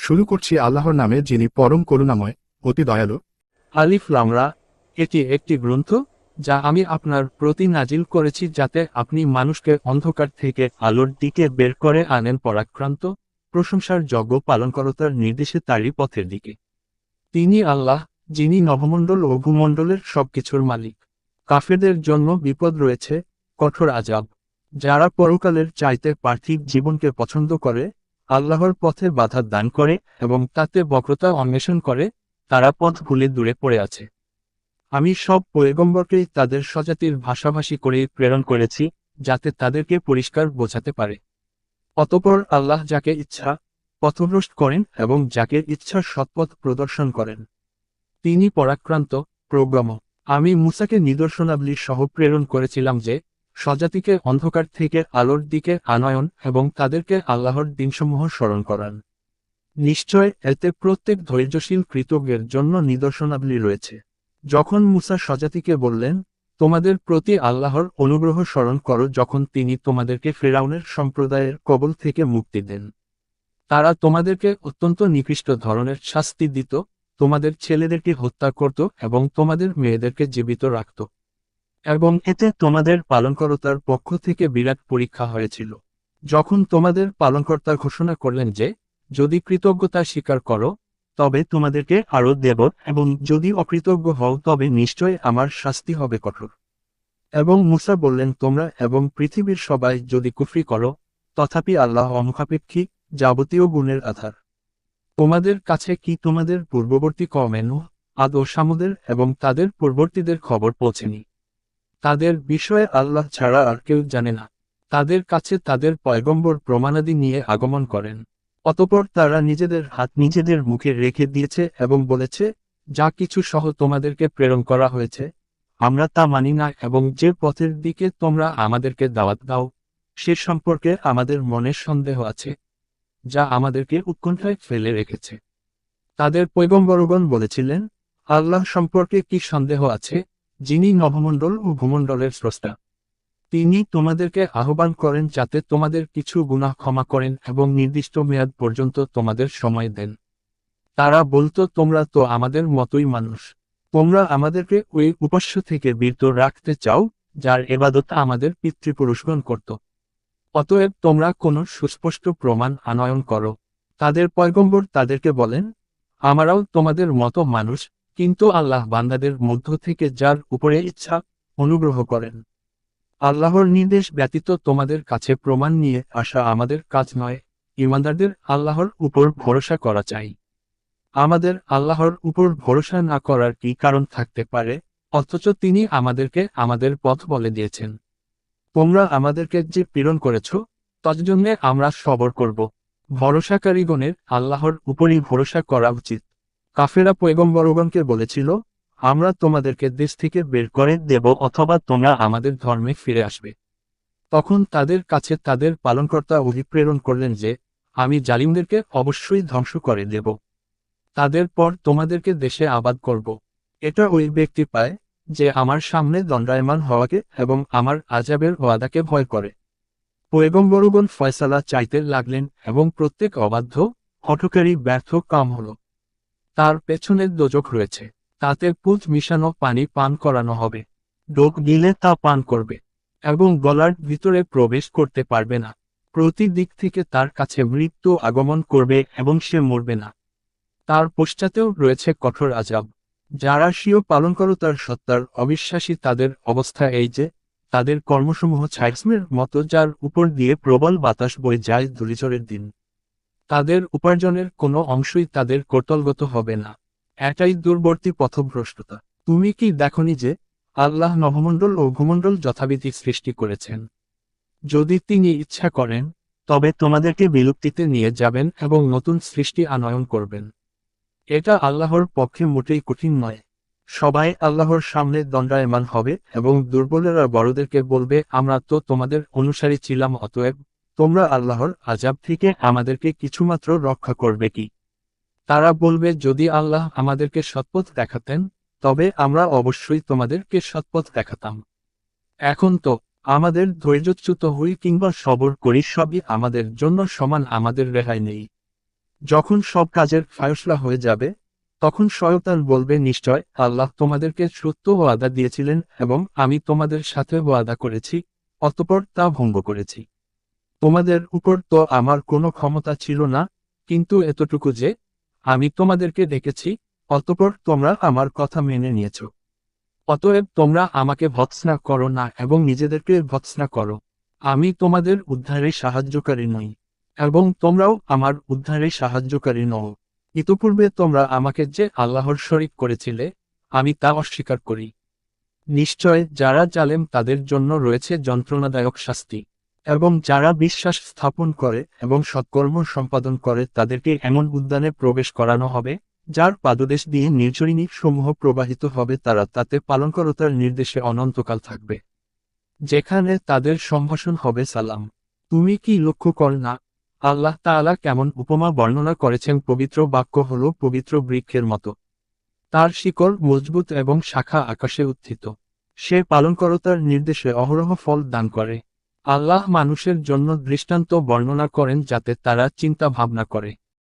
শুরু করছি আল্লাহর নামে যিনি পরম করুণাময়, অতি দয়ালু। আলিফ লামরা, এটি একটি গ্রন্থ যা আমি আপনার প্রতি নাজিল করেছি যাতে আপনি মানুষকে অন্ধকার থেকে আলোর দিকে বের করে আনেন পরাক্রান্ত, প্রশংসার যজ্ঞ পালনকরতার নির্দেশে তারই পথের দিকে। তিনি আল্লাহ, যিনি নবমণ্ডল ও ভূমণ্ডলের সবকিছুর মালিক। কাফেরদের জন্য বিপদ রয়েছে, কঠোর আজাব যারা পরকালের চাইতে পার্থিব জীবনকে পছন্দ করে আল্লাহর পথে বাধা দান করে এবং তাতে বক্রতা অন্বেষণ করে, তারা পথ ভুলে দূরে পড়ে আছে। আমি সব পয়গম্বরকেই তাদের স্বজাতির ভাষাভাষী করে প্রেরণ করেছি, যাতে তাদেরকে পরিষ্কার বোঝাতে পারে। অতপর আল্লাহ যাকে ইচ্ছা পথভ্রষ্ট করেন এবং যাকে ইচ্ছা সৎপথ প্রদর্শন করেন। তিনি পরাক্রান্ত প্রোগ্রাম আমি মুসাকে নিদর্শনাবলী সহ প্রেরণ করেছিলাম যে স্বজাতিকে অন্ধকার থেকে আলোর দিকে আনয়ন এবং তাদেরকে আল্লাহর দিনসমূহ স্মরণ করান। নিশ্চয় এতে প্রত্যেক ধৈর্যশীল কৃতজ্ঞের জন্য নিদর্শনাবলী রয়েছে। যখন মুসা স্বজাতিকে বললেন, তোমাদের প্রতি আল্লাহর অনুগ্রহ স্মরণ করো যখন তিনি তোমাদেরকে ফেরাউনের সম্প্রদায়ের কবল থেকে মুক্তি দেন। তারা তোমাদেরকে অত্যন্ত নিকৃষ্ট ধরনের শাস্তি দিত, তোমাদের ছেলেদেরকে হত্যা করত এবং তোমাদের মেয়েদেরকে জীবিত রাখত। এবং এতে তোমাদের পালনকর্তার পক্ষ থেকে বিরাট পরীক্ষা হয়েছিল। যখন তোমাদের পালনকর্তা ঘোষণা করলেন যে, যদি কৃতজ্ঞতা স্বীকার করো, তবে তোমাদেরকে আরও দেব এবং যদি অকৃতজ্ঞ হও, তবে নিশ্চয় আমার শাস্তি হবে কঠোর। এবং মুসা বললেন, তোমরা এবং পৃথিবীর সবাই যদি কুফরি করো, তথাপি আল্লাহ অমুখাপেক্ষী যাবতীয় গুণের আধার। তোমাদের কাছে কি তোমাদের পূর্ববর্তী কমেনু আদ ও সামুদের এবং তাদের পূর্ববর্তীদের খবর পৌঁছেনি? তাদের বিষয়ে আল্লাহ ছাড়া আর কেউ জানে না। তাদের কাছে তাদের পয়গম্বর প্রমাণাদি নিয়ে আগমন করেন। অতপর তারা নিজেদের হাত নিজেদের মুখে রেখে দিয়েছে এবং বলেছে, যা কিছু সহ তোমাদেরকে প্রেরণ করা হয়েছে, আমরা তা মানি না এবং যে পথের দিকে তোমরা আমাদেরকে দাওয়াত দাও, সে সম্পর্কে আমাদের মনে সন্দেহ আছে, যা আমাদেরকে উৎকণ্ঠায় ফেলে রেখেছে। তাদের পৈগম্বরগণ বলেছিলেন, আল্লাহ সম্পর্কে কি সন্দেহ আছে যিনি নভমণ্ডল ও ভূমণ্ডলের স্রষ্টা। তিনি তোমাদেরকে আহ্বান করেন যাতে তোমাদের কিছু গুনাহ ক্ষমা করেন এবং নির্দিষ্ট মেয়াদ পর্যন্ত তোমাদের সময় দেন। তারা বলতো, তোমরা তো আমাদের মতোই মানুষ। তোমরা আমাদেরকে ওই উপাস্য থেকে বীরত রাখতে চাও, যার এবাদত আমাদের পিতৃপুরুষগণ করত। অতএব তোমরা কোনো সুস্পষ্ট প্রমাণ আনয়ন করো। তাদের পয়গম্বর তাদেরকে বলেন, আমরাও তোমাদের মতো মানুষ কিন্তু আল্লাহ বান্দাদের মধ্য থেকে যার উপরে ইচ্ছা, অনুগ্রহ করেন। আল্লাহর নির্দেশ ব্যতীত তোমাদের কাছে প্রমাণ নিয়ে আসা আমাদের কাজ নয়, ইমানদারদের আল্লাহর উপর ভরসা করা চাই। আমাদের আল্লাহর উপর ভরসা না করার কি কারণ থাকতে পারে? অথচ তিনি আমাদেরকে আমাদের পথ বলে দিয়েছেন। তোমরা আমাদেরকে যে পীড়ন করেছ তজন্যে আমরা সবর করব। ভরসাকারীগণের আল্লাহর উপরই ভরসা করা উচিত। কাফেরা পয়গম্বরগণকে বলেছিল, আমরা তোমাদেরকে দেশ থেকে বের করে দেব অথবা তোমরা আমাদের ধর্মে ফিরে আসবে। তখন তাদের কাছে তাদের পালনকর্তা অভিপ্রেরণ করলেন যে, আমি জালিমদেরকে অবশ্যই ধ্বংস করে দেব। তাদের পর তোমাদেরকে দেশে আবাদ করব। এটা ওই ব্যক্তি পায় যে আমার সামনে দণ্ডায়মান হওয়াকে এবং আমার আজাবের ওয়াদাকে ভয় করে। পয়গম্বরগণ ফয়সালা চাইতে লাগলেন এবং প্রত্যেক অবাধ্য, হঠকারী ব্যর্থ কাম হল। তার পেছনে দোজক রয়েছে। তাতে পুজ মিশানো পানি পান করানো হবে। ডোক গিলে তা পান করবে। এবং গলার ভিতরে প্রবেশ করতে পারবে না। প্রতি দিক থেকে তার কাছে মৃত্যু আগমন করবে এবং সে মরবে না। তার পশ্চাতেও রয়েছে কঠোর আজাব যারা স্বীয় পালন করো তার সত্তার অবিশ্বাসী তাদের অবস্থা এই যে, তাদের কর্মসমূহ ছাইসমের মতো যার উপর দিয়ে প্রবল বাতাস বয়ে যায় ধূলিঝড়ের দিন। তাদের উপার্জনের কোনো অংশই তাদের কর্তলগত হবে না। এটাই দূরবর্তী পথভ্রষ্টতা। তুমি কি দেখনি যে, আল্লাহ নভমণ্ডল ও ভূমণ্ডল যথাবিধি সৃষ্টি করেছেন। যদি তিনি ইচ্ছা করেন, তবে তোমাদেরকে বিলুপ্তিতে নিয়ে যাবেন এবং নতুন সৃষ্টি আনয়ন করবেন। এটা আল্লাহর পক্ষে মোটেই কঠিন নয়। সবাই আল্লাহর সামনে দণ্ডায়মান হবে এবং দুর্বলেরা বড়দেরকে বলবে, আমরা তো তোমাদের অনুসারী ছিলাম, অতএব তোমরা আল্লাহর আজাব থেকে আমাদেরকে কিছুমাত্র রক্ষা করবে কি? তারা বলবে, যদি আল্লাহ আমাদেরকে সৎপথ দেখাতেন, তবে আমরা অবশ্যই তোমাদেরকে সৎপথ দেখাতাম। এখন তো, আমাদের ধৈর্যচ্যুত হই কিংবা সবর করি সবই আমাদের জন্য সমান আমাদের রেহাই নেই। যখন সব কাজের ফায়সলা হয়ে যাবে, তখন শয়তান বলবে, নিশ্চয় আল্লাহ তোমাদেরকে সত্য ওয়াদা দিয়েছিলেন এবং আমি তোমাদের সাথে ওয়াদা করেছি, অতপর তা ভঙ্গ করেছি। তোমাদের উপর তো আমার কোনো ক্ষমতা ছিল না, কিন্তু এতটুকু যে, আমি তোমাদেরকে ডেকেছি অতপর তোমরা আমার কথা মেনে নিয়েছ। অতএব তোমরা আমাকে ভৎসনা করো না এবং নিজেদেরকে ভৎসনা করো। আমি তোমাদের উদ্ধারে সাহায্যকারী নই, এবং তোমরাও আমার উদ্ধারে সাহায্যকারী নও। ইতপূর্বে তোমরা আমাকে যে আল্লাহর শরিক করেছিলে, আমি তা অস্বীকার করি। নিশ্চয় যারা জালেম তাদের জন্য রয়েছে যন্ত্রণাদায়ক শাস্তি। এবং যারা বিশ্বাস স্থাপন করে এবং সৎকর্ম সম্পাদন করে তাদেরকে এমন উদ্যানে প্রবেশ করানো হবে, যার পাদদেশ দিয়ে নির্ঝরিণী সমূহ প্রবাহিত হবে তারা তাতে পালনকরতার নির্দেশে অনন্তকাল থাকবে। যেখানে তাদের সম্ভাষণ হবে সালাম। তুমি কি লক্ষ্য কর না? আল্লাহ তাআলা কেমন উপমা বর্ণনা করেছেন পবিত্র বাক্য হল পবিত্র বৃক্ষের মতো। তার শিকড় মজবুত এবং শাখা আকাশে উত্থিত। সে পালনকরতার নির্দেশে অহরহ ফল দান করে। আল্লাহ মানুষের জন্য দৃষ্টান্ত বর্ণনা করেন যাতে তারা চিন্তা ভাবনা করে।